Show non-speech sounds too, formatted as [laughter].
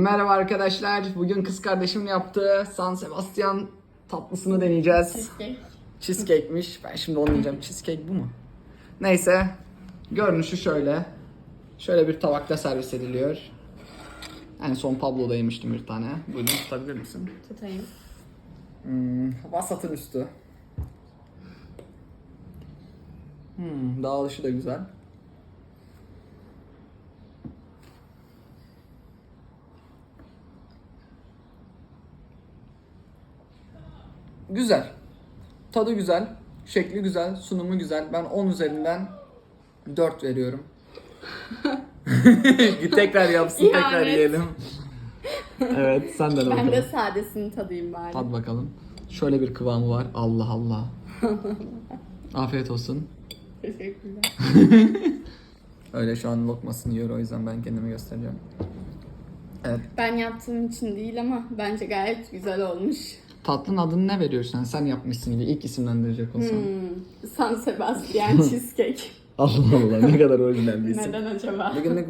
Merhaba arkadaşlar. Bugün kız kardeşimin yaptığı San Sebastian tatlısını deneyeceğiz. Cheesecake. Cheesecake'miş. Ben şimdi onu diyeceğim. Cheesecake bu mu? Neyse. Görünüşü şöyle. Şöyle bir tabakta servis ediliyor. En son Pablo'da yemiştim bir tane. Buyurun tutabilir misin? Tutayım. Hmm, vasatın üstü. Hmm, dağılışı da güzel. Güzel. Tadı güzel. Şekli güzel. Sunumu güzel. Ben 10 üzerinden 4 veriyorum. [laughs] tekrar yapsın, Ya, tekrar yiyelim. evet, sen de Ben bakalım. de sadesini tadayım bari. Hadi bakalım. Şöyle bir kıvamı var. Allah Allah. [laughs] Afiyet olsun. Teşekkürler. [laughs] Öyle şu an lokmasını yiyor o yüzden ben kendimi göstereceğim. Evet. Ben yaptığım için değil ama bence gayet güzel olmuş. Tatlının adını ne veriyorsun? Sen yapmışsın diye ilk isimlendirecek olsan. Hmm. San Sebastian [laughs] Cheesecake. Allah Allah ne kadar orijinal bir isim. Neden acaba? Bugünlük bu